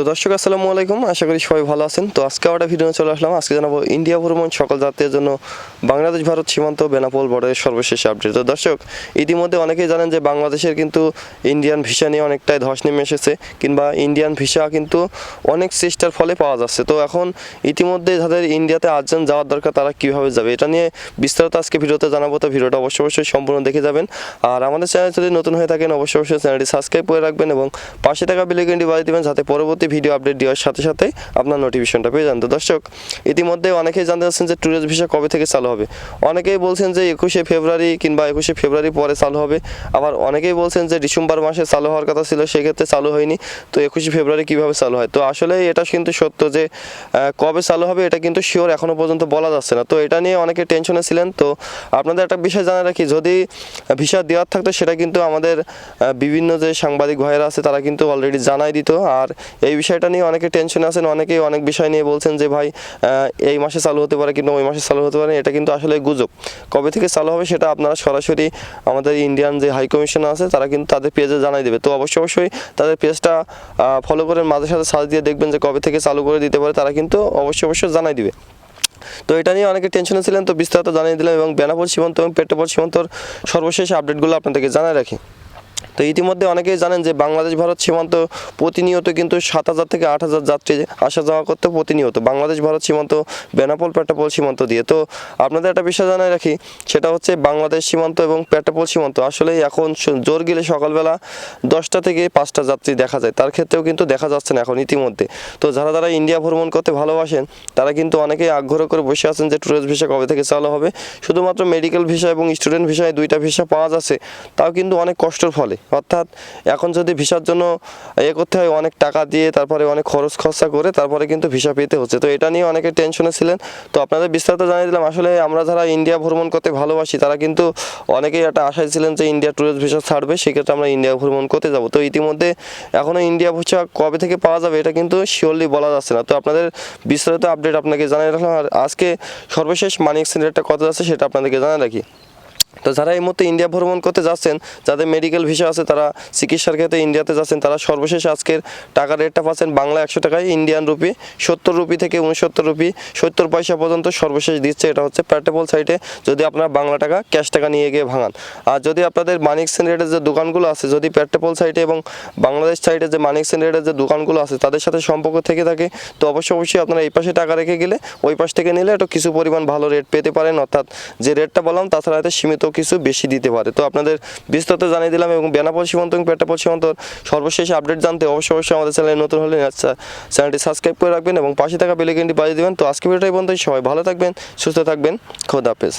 তো দর্শক, আসসালামু আলাইকুম। আশা করি সবাই ভালো আছেন। তো আজকে একটা ভিডিও চলে আসলাম। আজকে জানাব ইন্ডিয়া ভ্রমণ সকল যাত্রীদের জন্য বাংলাদেশ, ভারত সীমান্ত, বেনাপোল বর্ডারের সর্বশেষ আপডেট তো দর্শক, ইতিমধ্যে অনেকেই জানেন যে বাংলাদেশের কিন্তু ইন্ডিয়ান ভিসা নিয়ে অনেকটাই ধস নেমে এসেছে, কিংবা ইন্ডিয়ান ভিসা কিন্তু অনেক চেষ্টার ফলে পাওয়া যাচ্ছে। তো এখন ইতিমধ্যে যাদের ইন্ডিয়াতে আর্জেন্ট যাওয়ার দরকার, তারা কীভাবে যাবে? এটা নিয়ে বিস্তারিত আজকে ভিডিওতে জানাব। তো ভিডিওটা অবশ্যই অবশ্যই সম্পূর্ণ দেখে যাবেন। আর আমাদের চ্যানেল যদি নতুন হয়ে থাকেন, অবশ্যই অবশ্যই চ্যানেলটি সাবস্ক্রাইব করে রাখবেন এবং পাশে থাকা বেলাইকনটি বাজিয়ে দেবেন, যাতে পরবর্তী ভিডিও আপডেট দেওয়ার সাথে সাথে আপনার নোটিফিকেশনটা পেয়ে যান। তো দর্শক, ইতিমধ্যে অনেকেই জানতে চাচ্ছেন যে ট্যুরিস্ট ভিসা কবে থেকে চালু হবে। অনেকেই বলছেন যে একুশে ফেব্রুয়ারি কিংবা একুশে ফেব্রুয়ারি পরে চালু হবে। আবার অনেকেই বলছেন যে ডিসেম্বর মাসে চালু হওয়ার কথা ছিল, সেক্ষেত্রে চালু হয়নি। তো একুশে ফেব্রুয়ারি কীভাবে চালু হয়? তো আসলে এটা কিন্তু সত্য যে কবে চালু হবে এটা কিন্তু শিওর এখনও পর্যন্ত বলা যাচ্ছে না। তো এটা নিয়ে অনেকে টেনশনে ছিলেন। তো আপনাদের একটা বিষয় জানা রাখি, যদি ভিসা দেওয়ার থাকতো সেটা কিন্তু আমাদের বিভিন্ন যে সাংবাদিক ভাইয়েরা আছে তারা কিন্তু অলরেডি জানাই দিত। আর এই বিষয়টা নিয়ে অনেকে টেনশনে আছেন, অনেকেই অনেক বিষয় নিয়ে বলছেন যে, ভাই এই মাসে চালু হতে পারে কিন্তু ওই মাসে চালু হতে পারে এটা কিন্তু আসলে গুজব। কবে থেকে চালু হবে সেটা আপনারা সরাসরি আমাদের ইন্ডিয়ান যে হাই কমিশন আছে, তারা কিন্তু তাদের পেজে জানাই দেবে। তো অবশ্যই অবশ্যই তাদের পেজটা ফলো করে মাঝে সাথে সার্চ দিয়ে দেখবেন যে, কবে থেকে চালু করে দিতে পারে, তারা কিন্তু অবশ্যই অবশ্যই জানাই দিবে। তো এটা নিয়ে অনেকে টেনশনে ছিলেন, তো বিস্তারিত জানিয়ে দিলাম এবং বেনাপোল সীমান্ত এবং পেট্রোপোল সীমান্তর সর্বশেষ আপডেটগুলো আপনাদেরকে জানাই রাখি। তো ইতিমধ্যে অনেকেই জানেন যে বাংলাদেশ, ভারত সীমান্ত প্রতিনিয়ত কিন্তু সাত হাজার থেকে আট হাজার যাত্রী আসা যাওয়া করতে প্রতিনিয়ত। বাংলাদেশ, ভারত সীমান্ত, বেনাপোল, পেট্রাপোল সীমান্ত দিয়ে। তো আপনাদের একটা বিষয় জানাই রাখি, সেটা হচ্ছে বাংলাদেশ সীমান্ত এবং পেট্রাপোল সীমান্ত। আসলে এখন জোর গেলে সকালবেলা দশটা থেকে পাঁচটা যাত্রী দেখা যায়। তার ক্ষেত্রেও কিন্তু দেখা যাচ্ছে না এখন ইতিমধ্যে। তো যারা যারা ইন্ডিয়া ভ্রমণ করতে ভালোবাসেন, তারা কিন্তু অনেকেই আগ্রহ করে বসে আছেন যে ট্যুরিস্ট ভিসা কবে থেকে চালু হবে। শুধুমাত্র মেডিকেল ভিসা এবং স্টুডেন্ট ভিসায় দুইটা ভিসা পাওয়া যাচ্ছে, তাও কিন্তু অনেক কষ্টের ফলে। অর্থাৎ এখন যদি ভিসার জন্য এ করতে হয়, অনেক টাকা দিয়ে তারপরে অনেক খরচ খরচা করে তারপরে কিন্তু ভিসা পেতে হচ্ছে। তো এটা নিয়ে অনেকে টেনশনে ছিলেন। তো আপনাদের বিস্তারিত জানিয়ে দিলাম, আসলে আমরা যারা ইন্ডিয়া ভ্রমণ করতে ভালোবাসি, তারা কিন্তু অনেকেই একটা আশায় ছিলেন যে ইন্ডিয়া ট্যুরিস্ট ভিসা ছাড়বে, সেক্ষেত্রে আমরা ইন্ডিয়া ভ্রমণ করতে যাব। তো ইতিমধ্যে এখনও ইন্ডিয়া ভিসা কবে থেকে পাওয়া যাবে, এটা কিন্তু শিওরলি বলা যাচ্ছে না। তো আপনাদের বিস্তারিত আপডেট আপনাকে জানিয়ে রাখলাম। আর আজকে সর্বশেষ মানি এক্সচেঞ্জ রেটটা কত যাচ্ছে সেটা আপনাদেরকে জানিয়ে রাখি। তো যারা এই মুহূর্তে ইন্ডিয়া ভ্রমণ করতে যাচ্ছেন, যাদের মেডিকেল ভিসা আছে, তারা চিকিৎসার ক্ষেত্রে ইন্ডিয়াতে যাচ্ছেন, তারা সর্বশেষ আজকের টাকার রেটটা পাচ্ছেন বাংলা একশো টাকায় ইন্ডিয়ান রুপি সত্তর রুপি থেকে উনসত্তর রুপি সত্তর পয়সা পর্যন্ত সর্বশেষ দিচ্ছে। এটা হচ্ছে প্যাটেবল সাইটে যদি আপনারা বাংলা টাকা ক্যাশ টাকা নিয়ে গিয়ে ভাঙান। আর যদি আপনাদের মানিক সেন রেটের যে দোকানগুলো আছে, যদি প্যাটেবল সাইটে এবং বাংলাদেশ সাইডে যে মানিক সেন রেটের যে দোকানগুলো আছে, তাদের সাথে সম্পর্ক থেকে থাকে, তো অবশ্যই অবশ্যই আপনারা এই পাশে টাকা রেখে গেলে, ওই পাশ থেকে নিলে একটু কিছু পরিমাণ ভালো রেট পেতে পারেন। অর্থাৎ যে রেটটা বললাম, তাছাড়া হয়তো সীমিত কিছু বেশি দিতে পারে। তো আপনাদের বিস্তারিত জানিয়ে দিলাম এবং বেনাপল সীমান্ত এবং পেটাপল সীমান্ত সর্বশেষ আপডেট জানতে অবশ্যই অবশ্যই আমাদের চ্যানেলে নতুন হলে চ্যানেলটি সাবস্ক্রাইব করে রাখবেন এবং পাশে থাকা বেলাইকনটি বাজিয়ে দেবেন। তো আজকে ভিডিওটাই বন্ধু সবাই ভালো থাকবেন, সুস্থ থাকবেন। খোদা হাফেজ।